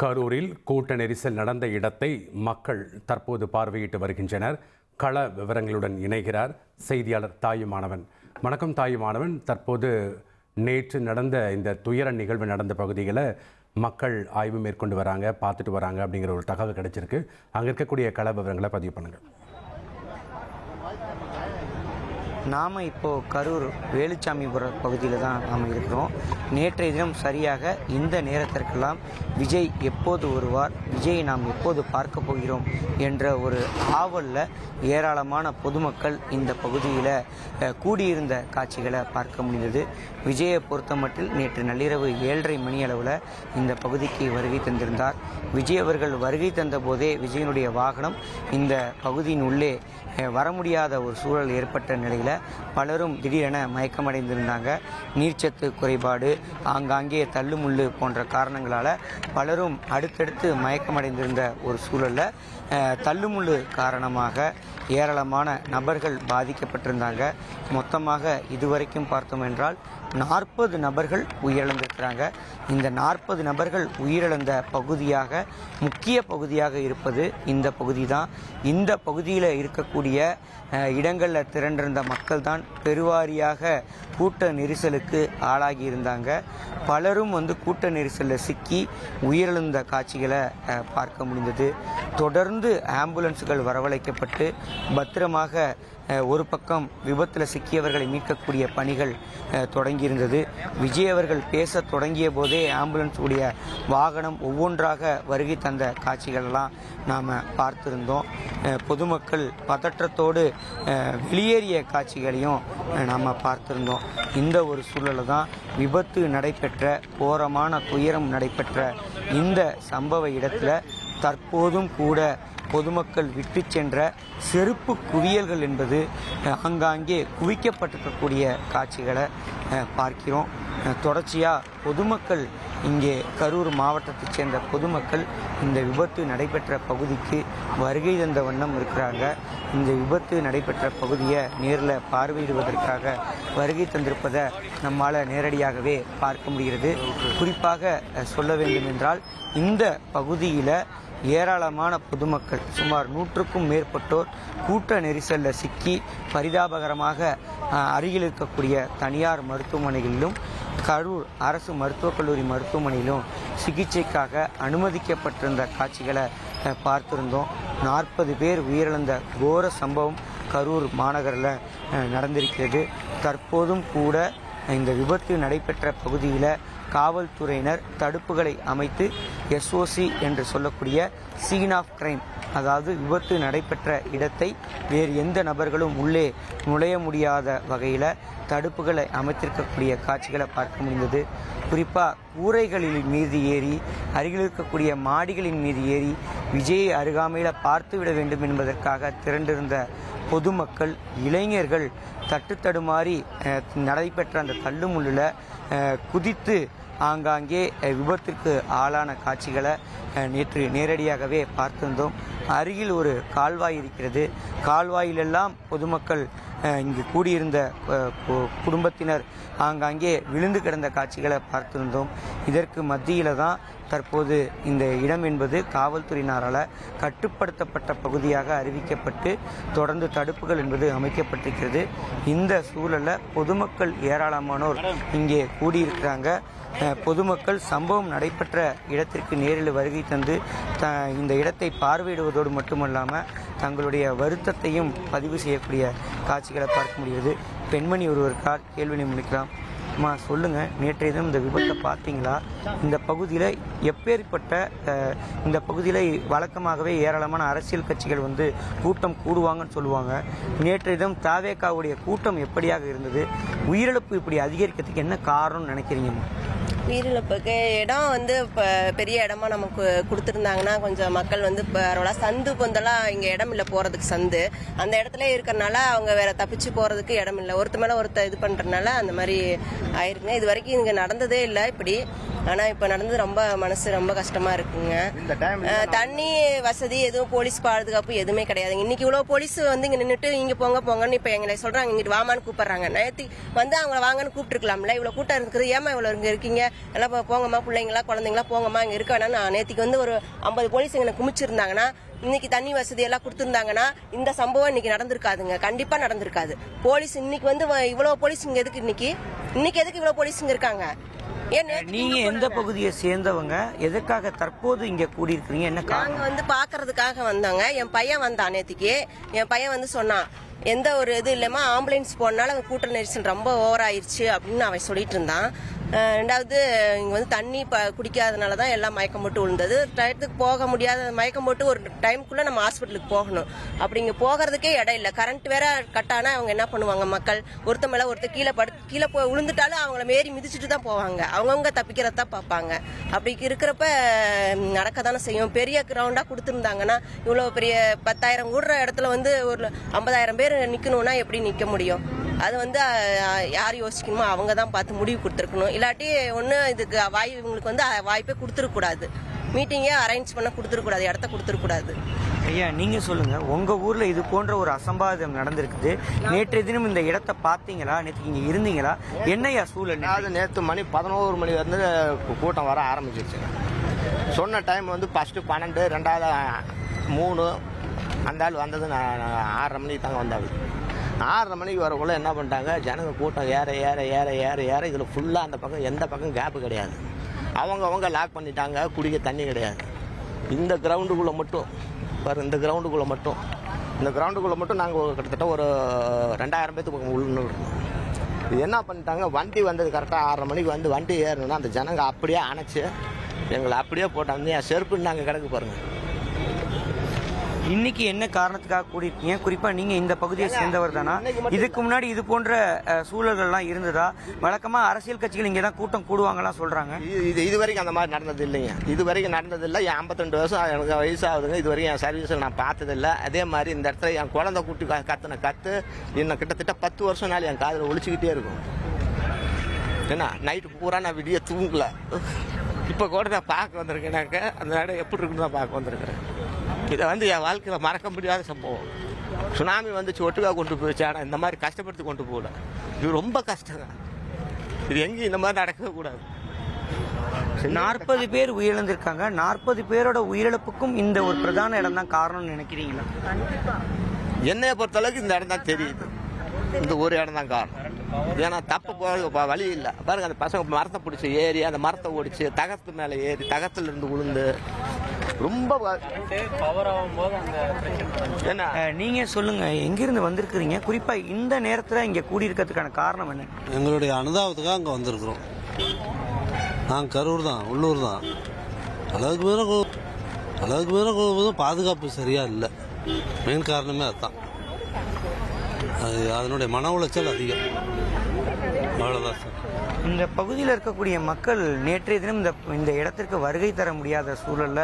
கரூரில் கூட்ட நெரிசல் நடந்த இடத்தை மக்கள் தற்போது பார்வையிட்டு வருகின்றனர். கள விவரங்களுடன் இணைகிறார் செய்தியாளர் தாயுமானவன் வணக்கம் தாயுமானவன் தற்போது நேற்று நடந்த இந்த துயர நிகழ்வு நடந்த பகுதிகளை மக்கள் ஆய்வு மேற்கொண்டு வராங்க பார்த்துட்டு வராங்க அப்படிங்கிற ஒரு தகவல் கிடைச்சிருக்கு. அங்கே இருக்கக்கூடிய கள விவரங்களை பதிவு பண்ணுங்கள் நாம் இப்போது கரூர் வேலுச்சாமிபுரம் பகுதியில் தான் நாம் இருக்கிறோம். நேற்றைய தினம் சரியாக இந்த நேரத்திற்கெல்லாம் விஜய் எப்போது வருவார் விஜயை நாம் எப்போது பார்க்க போகிறோம் என்ற ஒரு ஆவலில் ஏராளமான பொதுமக்கள் இந்த பகுதியில் கூடியிருந்த காட்சிகளை பார்க்க முடிந்தது. விஜயை பொறுத்தமட்டில் நேற்று நள்ளிரவு ஏழரை மணி அளவில் இந்த பகுதிக்கு வருகை தந்திருந்தார். விஜய் அவர்கள் வருகை தந்த போதே விஜயனுடைய வாகனம் இந்த பகுதியின் உள்ளே வர முடியாத ஒரு சூழல் ஏற்பட்ட நிலையில் பலரும் திடீரென மயக்கமடைந்திருந்தாங்க. நீர்ச்சத்து குறைபாடு ஆங்காங்கே தள்ளுமுள்ளு போன்ற காரணங்களால் பலரும் அடுத்தடுத்து மயக்கமடைந்திருந்த ஒரு சூழலில் தள்ளுமுள்ளு காரணமாக ஏராளமான நபர்கள் பாதிக்கப்பட்டிருந்தாங்க. மொத்தமாக இதுவரைக்கும் பார்த்தோம் என்றால் நாற்பது நபர்கள் உயிரிழந்திருக்கிறாங்க. இந்த நாற்பது நபர்கள் உயிரிழந்த பகுதியாக முக்கிய பகுதியாக இருப்பது இந்த பகுதி தான். இந்த பகுதியில் இருக்கக்கூடிய இடங்களில் திரண்டிருந்த மக்கள் தான் பெருவாரியாக கூட்ட நெரிசலுக்கு ஆளாகி இருந்தாங்க. பலரும் வந்து கூட்ட நெரிசலில் சிக்கி உயிரிழந்த காட்சிகளை பார்க்க முடிந்தது. தொடர்ந்து ஆம்புலன்ஸுகள் வரவழைக்கப்பட்டு பத்திரமாக ஒரு பக்கம் விபத்தில் சிக்கியவர்களை மீட்கக்கூடிய பணிகள் தொடங்கியிருந்தது. விஜய் அவர்கள் பேச தொடங்கிய போதே ஆம்புலன்ஸ் உடைய வாகனம் ஒவ்வொன்றாக வருகை தந்த காட்சிகளெல்லாம் நாம் பார்த்திருந்தோம். பொதுமக்கள் பதற்றத்தோடு வெளியேறிய காட்சிகளையும் நாம் பார்த்திருந்தோம். இந்த ஒரு சூழலை தான் விபத்து நடைபெற்ற கோரமான துயரம் நடைபெற்ற இந்த சம்பவ இடத்துல தற்போதும் கூட பொதுமக்கள் விட்டு சென்ற செருப்பு குவியல்கள் என்பது ஆங்காங்கே குவிக்கப்பட்டிருக்கக்கூடிய காட்சிகளை பார்க்கிறோம். தொடர்ச்சியாக பொதுமக்கள் இங்கே கரூர் மாவட்டத்தைச் சேர்ந்த பொதுமக்கள் இந்த விபத்து நடைபெற்ற பகுதிக்கு வருகை தந்த வண்ணம் இருக்கிறாங்க. இந்த விபத்து நடைபெற்ற பகுதியை நேரில் பார்வையிடுவதற்காக வருகை தந்திருப்பதை நம்மால் நேரடியாகவே பார்க்க முடிகிறது. குறிப்பாக சொல்ல வேண்டும் என்றால் இந்த பகுதியில் ஏராளமான பொதுமக்கள் சுமார் நூற்றுக்கும் மேற்பட்டோர் கூட்ட நெரிசலில் சிக்கி பரிதாபகரமாக அருகில் இருக்கக்கூடிய தனியார் மருத்துவமனைகளிலும் கரூர் அரசு மருத்துவக் கல்லூரி மருத்துவமனையிலும் சிகிச்சைக்காக அனுமதிக்கப்பட்டிருந்த காட்சிகளை பார்த்திருந்தோம். நாற்பது பேர் உயிரிழந்த கோர சம்பவம் கரூர் மாநகரில் நடந்திருக்கிறது. தற்போதும் கூட இந்த விபத்து நடைபெற்ற பகுதியில் காவல்துறையினர் தடுப்புகளை அமைத்து எஸ்ஓசி என்று சொல்லக்கூடிய சீன் ஆஃப் கிரைம் அதாவது விபத்து நடைபெற்ற இடத்தை வேறு எந்த நபர்களும் உள்ளே நுழைய முடியாத வகையில் தடுப்புகளை அமைத்திருக்கக்கூடிய காட்சிகளை பார்க்க முடிந்தது. குறிப்பாக கூரைகளின் மீது ஏறி அருகில் இருக்கக்கூடிய மாடிகளின் மீது ஏறி விஜயை அருகாமையில் பார்த்து விட வேண்டும் என்பதற்காக திரண்டிருந்த பொதுமக்கள் இளைஞர்கள் தட்டு தடுமாறி நடைபெற்ற அந்த தள்ளுமுள்ளில் குதித்து ஆங்காங்கே விபத்துக்கு விபத்திற்கு ஆளான காட்சிகளை நேற்று நேரடியாகவே பார்த்திருந்தோம். அருகில் ஒரு கால்வாய் இருக்கிறது. கால்வாயிலெல்லாம் பொதுமக்கள் இங்கு கூடியிருந்த கு- குடும்பத்தினர் ஆங்காங்கே விழுந்து கிடந்த காட்சிகளை பார்த்திருந்தோம். இதற்கு மத்தியில தான் தற்போது இந்த இடம் என்பது காவல்துறையினரால் கட்டுப்படுத்தப்பட்ட பகுதியாக அறிவிக்கப்பட்டு தொடர்ந்து தடுப்புகள் என்பது அமைக்கப்பட்டிருக்கிறது. இந்த சூழலில் பொதுமக்கள் ஏராளமானோர் இங்கே கூடியிருக்கிறாங்க. பொதுமக்கள் சம்பவம் நடைபெற்ற இடத்திற்கு நேரில் வருகை தந்து த இந்த இடத்தை பார்வையிடுவதோடு மட்டுமல்லாமல் தங்களுடைய வருத்தத்தையும் பதிவு செய்யக்கூடிய காட்சி காட்சிகளை பார்க்க முடிகிறது. பெண்மணி ஒருவருக்கால் கேள்வினை முடிக்கலாம் அம்மா சொல்லுங்கள் நேற்றைய தினம் இந்த விபத்தை பார்த்தீங்களா? இந்த பகுதியில் எப்பேற்பட்ட இந்த பகுதியில் வழக்கமாகவே ஏராளமான அரசியல் கட்சிகள் வந்து கூட்டம் கூடுவாங்கன்னு சொல்லுவாங்க. நேற்றைய தினம் தாவேக்காவுடைய கூட்டம் எப்படியாக இருந்தது? உயிரிழப்பு இப்படி அதிகரிக்கிறதுக்கு என்ன காரணம்னு நினைக்கிறீங்கம்மா உயிரிழப்புக்கு இடம் வந்து இப்போ பெரிய இடமா நமக்கு கொடுத்துருந்தாங்கன்னா கொஞ்சம் மக்கள் வந்து பரவாயில்ல சந்து பொந்தெல்லாம் இங்கே இடம் இல்லை போகிறதுக்கு சந்து. அந்த இடத்துல இருக்கிறனால அவங்க வேற தப்பிச்சு போகிறதுக்கு இடம் இல்லை. ஒருத்த மேலே ஒருத்த இது பண்ணுறதுனால அந்த மாதிரி ஆயிருக்குங்க. இது வரைக்கும் இங்கே நடந்ததே இல்லை இப்படி. ஆனால் இப்போ நடந்தது ரொம்ப மனசு ரொம்ப கஷ்டமாக இருக்குங்க. தண்ணி வசதி எதுவும் போலீஸ் பாதுகாப்பு எதுவுமே கிடையாதுங்க. இன்னைக்கு இவ்வளோ போலீஸ் வந்து இங்கே நின்றுட்டு இங்கே போங்க போங்கன்னு இப்போ எங்களை சொல்கிறாங்க இங்கிட்டு வாமான்னு கூப்பிட்றாங்க. நேற்று வந்து அவங்கள வாங்கன்னு கூப்பிட்டுருக்கலாம்ல. இவ்வளோ கூட்டம் இருக்குது. ஏமா இவ்வளோ இங்கே இருக்கீங்க? எல்லாம் போங்கம்மா பிள்ளைங்களா குழந்தைங்களா போங்கம்மா இங்க இருக்க வேணாம் நான் நேத்திக்கு வந்து ஒரு ஐம்பது போலீஸ் எங்களை குமிச்சிருந்தாங்கன்னா இன்னைக்கு தண்ணி வசதி எல்லாம் கொடுத்துருந்தாங்கன்னா இந்த சம்பவம் இன்னைக்கு நடந்திருக்காதுங்க. கண்டிப்பா நடந்திருக்காது. போலீஸ் இன்னைக்கு வந்து இவ்வளவு போலீஸ் இங்க எதுக்கு இன்னைக்கு? இன்னைக்கு எதுக்கு இவ்வளவு போலீஸ் இங்க இருக்காங்க? நீங்க எந்த பகுதியை சேர்ந்தவங்க? எதுக்காக தற்போது இங்க கூடியிருக்கிறீங்க? என்ன நாங்க வந்து பாக்குறதுக்காக வந்தோங்க. என் பையன் வந்தான் நேத்திக்கு. என் பையன் வந்து சொன்னான் எந்த ஒரு இது இல்லைம்மா ஆம்புலன்ஸ் போனால கூட்ட நெரிசல் ரொம்ப ஓவர் ஆயிருச்சு அப்படின்னு அவன் சொல்லிட்டு இருந்தான். ரெண்டாவது இங்க வந்து தண்ணி ப குடிக்காதனால தான் எல்லாம் மயக்கம் போட்டு விழுந்தது. டயத்துக்கு போக முடியாத மயக்கம் போட்டு ஒரு டைமுக்குள்ளே நம்ம ஹாஸ்பிட்டலுக்கு போகணும். அப்படி இங்க போகிறதுக்கே இடம் இல்லை. கரண்ட் வேற கட் ஆனா அவங்க என்ன பண்ணுவாங்க மக்கள்? ஒருத்த மேல ஒருத்தர் கீழே படு கீழே போய் விழுந்துட்டாலும் அவங்கள மேரி மிதிச்சுட்டு தான் போவாங்க. அவங்கவுங்க தப்பிக்கிறத பார்ப்பாங்க. அப்படி இருக்கிறப்ப நடக்க தானே செய்யும். பெரிய கிரவுண்டா கொடுத்துருந்தாங்கன்னா இவ்வளவு பெரிய பத்தாயிரம் கூடுற இடத்துல வந்து ஒரு ஐம்பதாயிரம் பேர் நிக்கணும்னா எப்படி நிக்க முடியும்? அது வந்து யார் யோசிக்கணுமோ அவங்க தான் பார்த்து முடிவு கொடுத்துருக்கணும். இல்லாட்டி ஒன்று இதுக்கு வாய் இவங்களுக்கு வந்து வாய்ப்பே கொடுத்துருக்கூடாது மீட்டிங்கே அரேஞ்ச் பண்ண கொடுத்துருக்கூடாது இடத்த கொடுத்துருக்கூடாது ஐயா நீங்க சொல்லுங்க. உங்க ஊர்ல இது போன்ற ஒரு அசம்பாவிதம் நடந்திருக்குது. நேற்றைய தினம் இந்த இடத்தை பார்த்தீங்களா? நேற்று இங்க இருந்தீங்களா? என்னையா சூழல் அதாவது நேற்று மணி பதினோரு மணி வந்து கூட்டம் வர ஆரம்பிச்சிருச்சுங்க சொன்ன டைம் வந்து ஃபஸ்ட்டு பன்னெண்டு ரெண்டாவது மூணு அந்த ஆள் வந்தது நான் ஆறரை மணிக்கு தாங்க வந்தாங்க. ஆறரை மணிக்கு வரக்குள்ளே என்ன பண்ணிட்டாங்க? ஜனங்க கூட்டம் ஏற ஏற ஏற ஏற ஏற. இதில் ஃபுல்லாக அந்த பக்கம் எந்த பக்கம் கேப்பு கிடையாது. அவங்க அவங்க லாக் பண்ணிட்டாங்க. குடிக்க தண்ணி கிடையாது. இந்த கிரவுண்டுக்குள்ளே மட்டும் பாரு இந்த கிரவுண்டுக்குள்ளே மட்டும். இந்த கிரவுண்டுக்குள்ளே மட்டும் நாங்கள் கிட்டத்தட்ட ஒரு ரெண்டாயிரம் பேத்துக்கு உள்ள இது என்ன பண்ணிட்டாங்க? வண்டி வந்தது கரெக்டாக ஆறரை மணிக்கு வந்து வண்டி ஏறணும்னா அந்த ஜனங்க அப்படியே அணைச்சி எங்களை அப்படியே போட்டாங்க. என் நாங்கள் கிடக்கு பாருங்கள் இன்னைக்கு என்ன காரணத்துக்காக கூடியிருக்கீங்க குறிப்பா நீங்க இந்த பகுதியை சேர்ந்தவர் தானா? இதுக்கு முன்னாடி இது போன்ற சூழல்கள்லாம் இருந்ததா? வழக்கமா அரசியல் கட்சிகள் இங்க தான் கூட்டம் கூடுவாங்கலாம் சொல்றாங்க. இது இது வரைக்கும் அந்த மாதிரி நடந்தது இல்லைங்க. இது வரைக்கும் நடந்தது இல்லை. என் ஐம்பத்தெண்டு வருஷம் எனக்கு வயசாகுதுங்க. இது வரைக்கும் என் சர்வீஸில் நான் பார்த்ததில்ல அதே மாதிரி இந்த இடத்துல என் குழந்தை குட்டி கத்துன கத்து இன்னும் கிட்டத்தட்ட பத்து வருஷம் நாள் என் காதில் ஒழிச்சுக்கிட்டே இருக்கும். என்ன நைட்டு பூரா நான் விடிய தூங்கல. இப்போ கூட நான் பார்க்க வந்திருக்கேனாக்க அந்த இடம் எப்படி இருக்குன்னு தான் பார்க்க வந்திருக்கிறேன். இதை வந்து என் வாழ்க்கையில் மறக்க முடியாத சம்பவம். சுனாமி வந்துச்சு ஒட்டுக்காக கொண்டு போயிடுச்சு. ஆனால் இந்த மாதிரி கஷ்டப்படுத்தி கொண்டு போகல. இது ரொம்ப கஷ்டங்க இது எங்கேயும் இந்த மாதிரி நடக்கவே கூடாது. நாற்பது பேர் உயிரிழந்திருக்காங்க. நாற்பது பேரோட உயிரிழப்புக்கும் இந்த ஒரு பிரதான இடம் தான் காரணம்னு நினைக்கிறீங்களா? என்னைய பொறுத்தளவுக்கு இந்த இடம் தான் தெரியுது. இந்த ஒரு இடம் தான் காரணம். ஏன்னா தப்பு போக வழி இல்லை. பாருங்க அந்த பசங்க மரத்தை பிடிச்சி ஏறி அந்த மரத்தை ஒடிச்சு தகத்து மேலே ஏறி தகத்துல இருந்து விழுந்து ரொம்ப என்ன நீங்க சொல்லுங்க எங்கிருந்து வந்திருக்கிறீங்க? குறிப்பா இந்த நேரத்துல இங்க கூடியிருக்கிறதுக்கான காரணம் என்ன? எங்களுடைய அனுதாபத்துக்காக அங்கே வந்திருக்கிறோம். நாங்கள் கரூர் தான் உள்ளூர் தான். அளவுக்கு மேலே அளவுக்கு மேலே பாதுகாப்பு சரியாக இல்லை. மெயின் காரணமே அதுதான் அது அதனுடைய மன உளைச்சல் அதிகம். அவ்வளோதான் சார். இந்த பகுதியில் இருக்கக்கூடிய மக்கள் நேற்றைய தினம் இந்த இந்த இடத்திற்கு வருகை தர முடியாத சூழல்ல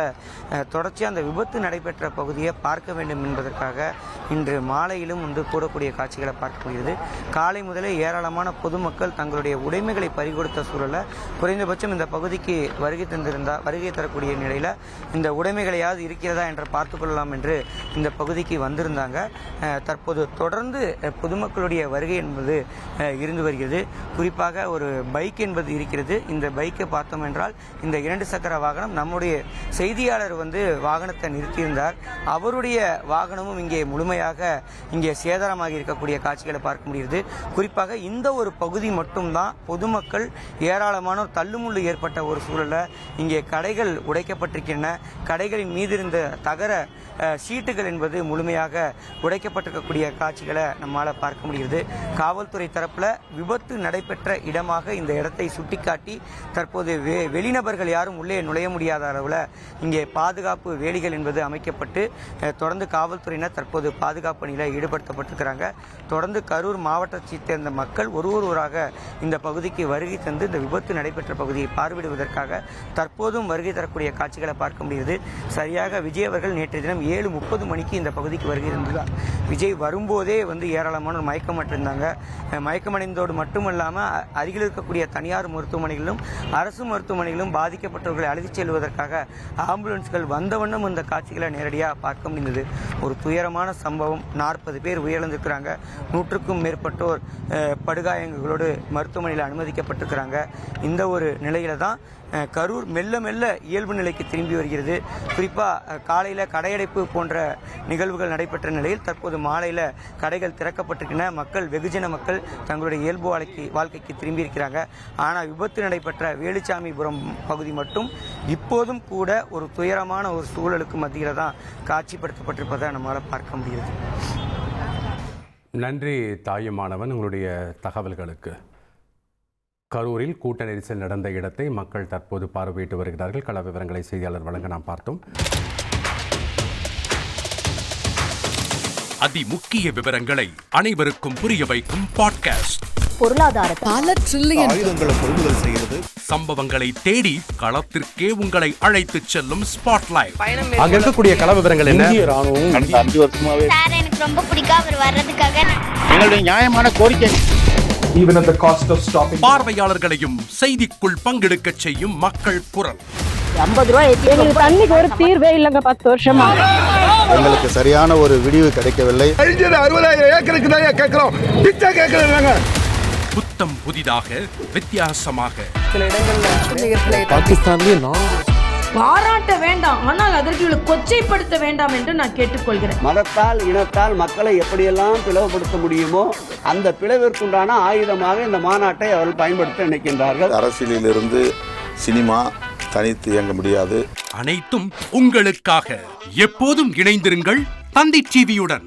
தொடர்ச்சியாக அந்த விபத்து நடைபெற்ற பகுதியை பார்க்க வேண்டும் என்பதற்காக இன்று மாலையிலும் வந்து கூடக்கூடிய காட்சிகளை பார்க்க முடிகிறது காலை முதலே ஏராளமான பொதுமக்கள் தங்களுடைய உடைமைகளை பறிகொடுத்த சூழல்ல குறைந்தபட்சம் இந்த பகுதிக்கு வருகை தந்திருந்தா வருகை தரக்கூடிய நிலையில் இந்த உடைமைகளையாவது இருக்கிறதா என்று பார்த்து கொள்ளலாம் என்று இந்த பகுதிக்கு வந்திருந்தாங்க. தற்போது தொடர்ந்து பொதுமக்களுடைய வருகை என்பது இருந்து வருகிறது. குறிப்பாக ஒரு பைக் என்பது இருக்கிறது. இந்த பைக்கை பார்த்தோம் என்றால் இந்த இரண்டு சக்கர வாகனம் நம்முடைய செய்தியாளர் வந்து வாகனத்தை நிறுத்தியிருந்தார். அவருடைய வாகனமும் இங்கே முழுமையாக இங்கே சேதாரமாக இருக்கக்கூடிய காட்சிகளை பார்க்க முடிகிறது. குறிப்பாக இந்த ஒரு பகுதி மட்டும்தான் பொதுமக்கள் ஏராளமானோர் தள்ளுமுள்ளு ஏற்பட்ட ஒரு சூழலில் இங்கே கடைகள் உடைக்கப்பட்டிருக்கின்றன. கடைகளின் மீது இருந்த தகர சீட்டுகள் என்பது முழுமையாக உடைக்கப்பட்டிருக்கக்கூடிய காட்சிகளை நம்மளால் பார்க்க முடிகிறது. காவல்துறை தரப்பில் விபத்து நட நடைபெற்ற இடமாக இந்த இடத்தை சுட்டிக்காட்டி தற்போது வெ வெளிநபர்கள் யாரும் உள்ளே நுழைய முடியாத அளவில் இங்கே பாதுகாப்பு வேலிகள் என்பது அமைக்கப்பட்டு தொடர்ந்து காவல்துறையினர் தற்போது பாதுகாப்பு பணியில் ஈடுபடுத்தப்பட்டிருக்கிறாங்க. தொடர்ந்து கரூர் மாவட்டத்தைச் சேர்ந்த மக்கள் ஒரு ஒருவராக இந்த பகுதிக்கு வருகை தந்து இந்த விபத்து நடைபெற்ற பகுதியை பார்வையிடுவதற்காக தற்போதும் வருகை தரக்கூடிய காட்சிகளை பார்க்க முடிகிறது சரியாக விஜய் அவர்கள் நேற்றைய தினம் ஏழு முப்பது மணிக்கு இந்த பகுதிக்கு வருகை தந்துள்ளார் விஜய் வரும்போதே வந்து ஏராளமானோர் மயக்கமற்றிருந்தாங்க மயக்கமடைந்தோடு மட்டுமல்லாமல் இல்லாமல் அருகில் இருக்கக்கூடிய தனியார் மருத்துவமனைகளிலும் அரசு மருத்துவமனைகளிலும் பாதிக்கப்பட்டவர்களை அழைத்துச் செல்வதற்காக ஆம்புலன்ஸ்கள் வந்த வண்ணம் இந்த காட்சிகளை நேரடியாக பார்க்க முடிந்தது. ஒரு துயரமான சம்பவம். நாற்பது பேர் உயிரிழந்திருக்கிறாங்க. நூற்றுக்கும் மேற்பட்டோர் படுகாயங்களோடு மருத்துவமனையில் அனுமதிக்கப்பட்டிருக்கிறாங்க. இந்த ஒரு நிலையில தான் கரூர் மெல்ல மெல்ல இயல்பு நிலைக்கு திரும்பி வருகிறது. குறிப்பாக காலையில் கடையடைப்பு போன்ற நிகழ்வுகள் நடைபெற்ற நிலையில் தற்போது மாலையில் கடைகள் திறக்கப்பட்டிருக்கின்றன. மக்கள் வெகுஜன மக்கள் தங்களுடைய இயல்பு வாழ்க்கை வாழ்க்கைக்கு திரும்பி இருக்கிறாங்க ஆனால் விபத்து நடைபெற்ற வேலுச்சாமிபுரம் பகுதி மட்டும் இப்போதும் கூட ஒரு துயரமான ஒரு சூழலுக்கு மத்தியில் தான் காட்சிப்படுத்தப்பட்டிருப்பதை நம்மளால் பார்க்க முடியுது. நன்றி தாயுமானவன் உங்களுடைய தகவல்களுக்கு. கரூரில் கூட்ட நெரிசல் நடந்த இடத்தை மக்கள் தற்போது பார்வையிட்டு வருகிறார்கள். கள விவரங்களை செய்தியாளர் வழங்க நாம் பார்த்தோம். அதி முக்கிய விவரங்களை அனைவருக்கும் புரிய வைக்கும் பாட்காஸ்ட். பொருளாதாரத்தை பல ட்ரில்லியன் ஆயுதங்களை கொள்முதல் செய்கிறது. சம்பவங்களை தேடி களத்திற்கே உங்களை அழைத்துச் செல்லும் ஸ்பாட்லைட் அங்க இருக்கக்கூடிய கள விவரங்கள் என்ன? கடந்த அஞ்சு வருஷமாவே சார் எனக்கு ரொம்ப பிடிக்கும் அவர் வர்றதுக்காக எங்களுடைய நியாயமான கோரிக்கை. Even at the cost of stopping. பார்வையாளர்களையும் செய்திக்குள் பங்கெடுக்கச் செய்யும் மக்கள் குரல். ஐம்பது ரூபாய் எங்களுக்கு தண்ணிக்கு ஒரு தீர்வே இல்லைங்க பத்து வருஷமா. எங்களுக்கு சரியான ஒரு விடிவு கிடைக்கவில்லை. அறுபதாயிரம் ஏக்கருக்கு தான் கேட்கிறோம்? பிச்சை கேட்கறாங்க புத்தம் புதிதாக வித்தியாசமாக. பாகிஸ்தான்லயே நான் பாராட்ட வேண்டாம் ஆனால் அதற்கு இவளை கொச்சைப்படுத்த வேண்டாம் என்று நான் கேட்டுக்கொள்கிறேன். மதத்தால் இனத்தால் மக்களை எப்படியெல்லாம் பிளவுபடுத்த முடியுமோ அந்த பிளவிற்குண்டான ஆயுதமாக இந்த மாநாட்டை அவர்கள் பயன்படுத்த நினைக்கின்றார்கள். அரசியலிலிருந்து சினிமா தனித்து இயங்க முடியாது. அனைத்தும் உங்களுக்காக. எப்போதும் இணைந்திருங்கள் தந்தி டிவியுடன்.